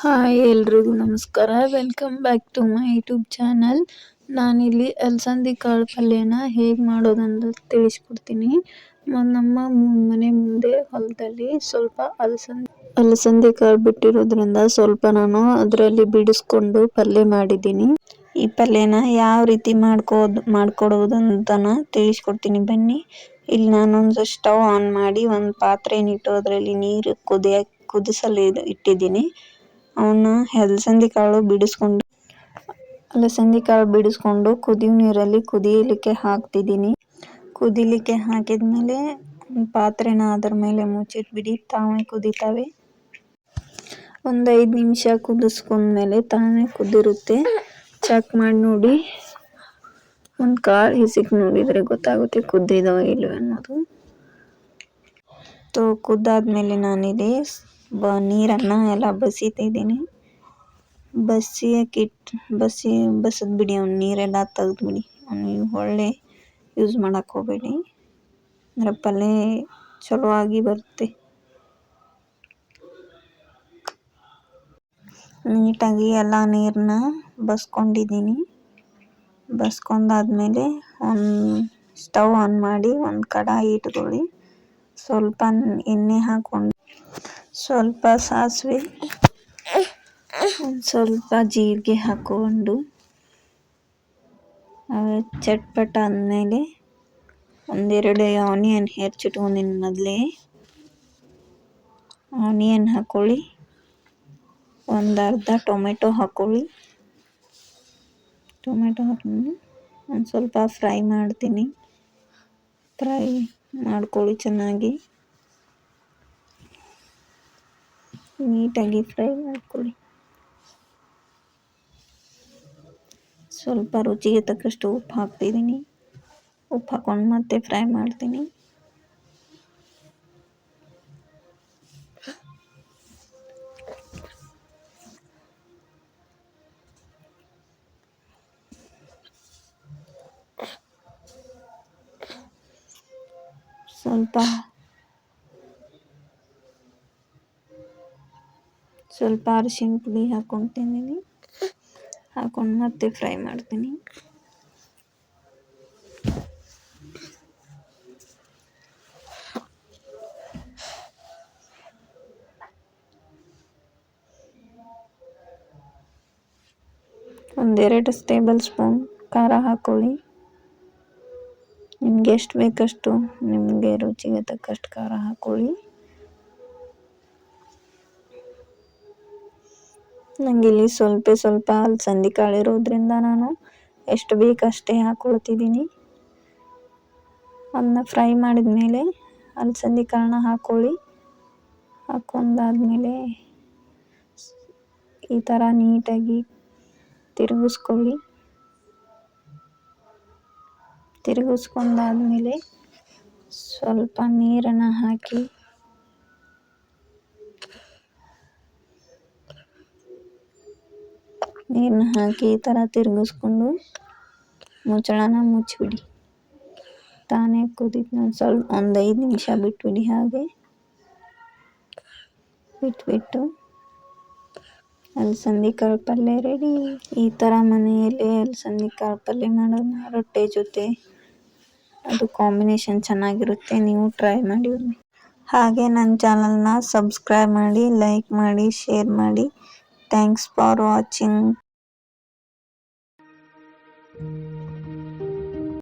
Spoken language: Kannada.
ಹಾಯ್ ಎಲ್ರಿಗೂ ನಮಸ್ಕಾರ. Welcome back to my YouTube channel ನಾನಿಲ್ಲಿ ಅಲಸಂದಿ ಕಾಳು ಪಲ್ಯನ ಹೇಗೆ ಮಾಡೋದಂತ ತಿಳಿಸ್ಕೊಡ್ತೀನಿ. ನಮ್ಮ ಮನೆ ಮುಂದೆ ಹೊಲದಲ್ಲಿ ಸ್ವಲ್ಪ ಅಲಸಂದಿ ಅಲಸಂದಿ ಕಾಳು ಬಿಟ್ಟಿರೋದ್ರಿಂದ ಸ್ವಲ್ಪ ನಾನು ಅದರಲ್ಲಿ ಬಿಡಿಸ್ಕೊಂಡು ಪಲ್ಯ ಮಾಡಿದ್ದೀನಿ. ಈ ಪಲ್ಯನ ಯಾವ ರೀತಿ ಮಾಡ್ಕೋದು ಮಾಡ್ಕೊಡೋದಂತನ ತಿಳಿಸ್ಕೊಡ್ತೀನಿ ಬನ್ನಿ. ಇಲ್ಲಿ ನಾನೊಂದು ಸ್ಟವ್ ಆನ್ ಮಾಡಿ ಒಂದು ಪಾತ್ರೆನಿಟ್ಟು ಅದರಲ್ಲಿ ನೀರು ಕುದಿಯ, ಕುದಿಸಲು ಇಟ್ಟಿದ್ದೀನಿ. ಅವನ್ನ ಅಲಸಂದಿ ಕಾಳು ಬಿಡಿಸ್ಕೊಂಡು ಅಲಸಂದಿ ಕಾಳು ಬಿಡಿಸ್ಕೊಂಡು ಕುದಿಯೋ ನೀರಲ್ಲಿ ಕುದಿಯಲಿಕ್ಕೆ ಹಾಕ್ತಿದ್ದೀನಿ. ಕುದಿಲಿಕ್ಕೆ ಹಾಕಿದ್ಮೇಲೆ ಮೇಲೆ ಪಾತ್ರೆನ ಅದರ ಮೇಲೆ ಮುಚ್ಚಿಟ್ಬಿಡಿ. ತಾವೇ ಕುದಿತಾವೆ. ಒಂದು ಐದು ನಿಮಿಷ ಕುದಿಸ್ಕೊಂಡ್ಮೇಲೆ ತಾನೇ ಕುದಿರುತ್ತೆ. ಚೆಕ್ ಮಾಡಿ ನೋಡಿ. ಒಂದು ಕಾಳು ಹಿಸಿಕ್ ನೋಡಿದರೆ ಗೊತ್ತಾಗುತ್ತೆ ಕುದ್ದಿದೋ ಇಲ್ವ ಅನ್ನೋದು. ತೋ, ಕುದ್ದಾದ್ಮೇಲೆ ಮೇಲೆ ಸ್- ಬ, ನೀರನ್ನು ಎಲ್ಲ ಬಸಿತಿದ್ದೀನಿ ಕಿಟ್, ಬಸಿ ಬಸಿದ್ಬಿಡಿ ಅವ್ನ ನೀರೆಲ್ಲ ತೆಗ್ದ್ಬಿಡಿ ಅವ್ನಿಗೆ ಒಳ್ಳೆ ಯೂಸ್ ಮಾಡಕ್ಕೆ ಹೋಗಬೇಡಿ. ಅಂದ್ರೆ ಪಲ್ಯ ಚಲೋ ಆಗಿ ಬರುತ್ತೆ. ನೀಟಾಗಿ ಎಲ್ಲ ನೀರನ್ನ ಬಸ್ಕೊಂಡಿದ್ದೀನಿ. ಬಸ್ಕೊಂಡಾದ್ಮೇಲೆ ಒಂದು ಸ್ಟವ್ ಆನ್ ಮಾಡಿ ಒಂದು ಕಡಾಯಿ ಇಟ್ಕೊಳ್ಳಿ. ಸ್ವಲ್ಪ ಎಣ್ಣೆ ಹಾಕ್ಕೊಂಡು ಸ್ವಲ್ಪ ಸಾಸಿವೆ, ಒಂದು ಸ್ವಲ್ಪ ಜೀರಿಗೆ ಹಾಕ್ಕೊಂಡು ಚಟ್ಪಟ ಅಂದಮೇಲೆ ಒಂದೆರಡು ಆನಿಯನ್ ಹೆಚ್ಚಿಟ್ಕೊಂಡಿನಿ ಮೊದಲೇ ಆನಿಯನ್ ಹಾಕ್ಕೊಳ್ಳಿ ಒಂದು ಅರ್ಧ ಟೊಮೆಟೊ ಹಾಕ್ಕೊಳ್ಳಿ ಟೊಮೆಟೊ ಹಾಕೊಂಡು ಒಂದು ಸ್ವಲ್ಪ ಫ್ರೈ ಮಾಡ್ತೀನಿ. ಫ್ರೈ ಮಾಡ್ಕೊಳ್ಳಿ ಚೆನ್ನಾಗಿ. ನೀಟಾಗಿ ಫ್ರೈ ಮಾಡ್ಕೊಳ್ಳಿ. ಸ್ವಲ್ಪ ರುಚಿಗೆ ತಕ್ಕಷ್ಟು ಉಪ್ಪು ಹಾಕ್ತಿದ್ದೀನಿ. ಉಪ್ಪು ಹಾಕ್ಕೊಂಡು ಮತ್ತೆ ಫ್ರೈ ಮಾಡ್ತೀನಿ. ಸ್ವಲ್ಪ ಸ್ವಲ್ಪ ಅರಿಶಿನ ಪುಡಿ ಹಾಕ್ಕೊತಿದ್ದೀನಿ ಹಾಕೊಂಡು ಮತ್ತೆ ಫ್ರೈ ಮಾಡ್ತೀನಿ. ಒಂದೆರಡು ಟೇಬಲ್ ಸ್ಪೂನ್ ಖಾರ ಹಾಕೊಳ್ಳಿ. ನಿಮ್ಗೆ ಎಷ್ಟು ಬೇಕಷ್ಟು ನಿಮಗೆ ರುಚಿಗೆ ತಕ್ಕಷ್ಟು ಖಾರ ಹಾಕ್ಕೊಳ್ಳಿ ನನಗೆ ಇಲ್ಲಿ ಸ್ವಲ್ಪ ಸ್ವಲ್ಪ ಅಲಸಂದಿ ಕಾಳು ಇರೋದ್ರಿಂದ ನಾನು ಎಷ್ಟು ಬೇಕಷ್ಟೇ ಹಾಕ್ಕೊಳ್ತಿದ್ದೀನಿ ಅದನ್ನ ಫ್ರೈ ಮಾಡಿದ ಮೇಲೆ ಅಲಸಂದಿ ಕಾಳನ್ನ ಹಾಕ್ಕೊಳ್ಳಿ ಹಾಕ್ಕೊಂಡಾದ್ಮೇಲೆ ಈ ಥರ ನೀಟಾಗಿ ತಿರುಗಿಸ್ಕೊಳ್ಳಿ. ತಿರುಗಿಸ್ಕೊಂಡಾದ್ಮೇಲೆ ಸ್ವಲ್ಪ ನೀರನ್ನು ಹಾಕಿ ನೀರನ್ನ ಹಾಕಿ ಈ ಥರ ತಿರುಗಿಸ್ಕೊಂಡು ಮುಚ್ಚಳನ ಮುಚ್ಚಿಬಿಡಿ. ತಾನೇ ಕುದಿದ ಒಂದು ಸ್ವಲ್ಪ ಒಂದು ಐದು ನಿಮಿಷ ಬಿಟ್ಬಿಡಿ ಹಾಗೆ. ಬಿಟ್ಬಿಟ್ಟು ಅಲಸಂದಿ ಕಾಳು ಪಲ್ಯ ರೆಡಿ. ಈ ಥರ ಮನೆಯಲ್ಲಿ ಅಲಸಂದಿ ಕಾಳು ಪಲ್ಯ ಮಾಡೋದನ್ನ ರೊಟ್ಟಿ ಜೊತೆ. ಅದು ಕಾಂಬಿನೇಷನ್ ಚೆನ್ನಾಗಿರುತ್ತೆ, ನೀವು ಟ್ರೈ ಮಾಡಿ ಹಾಗೆ. ನನ್ನ ಚಾನಲ್ನ ಸಬ್ಸ್ಕ್ರೈಬ್ ಮಾಡಿ, ಲೈಕ್ ಮಾಡಿ, ಶೇರ್ ಮಾಡಿ. Thanks for watching. Thank you.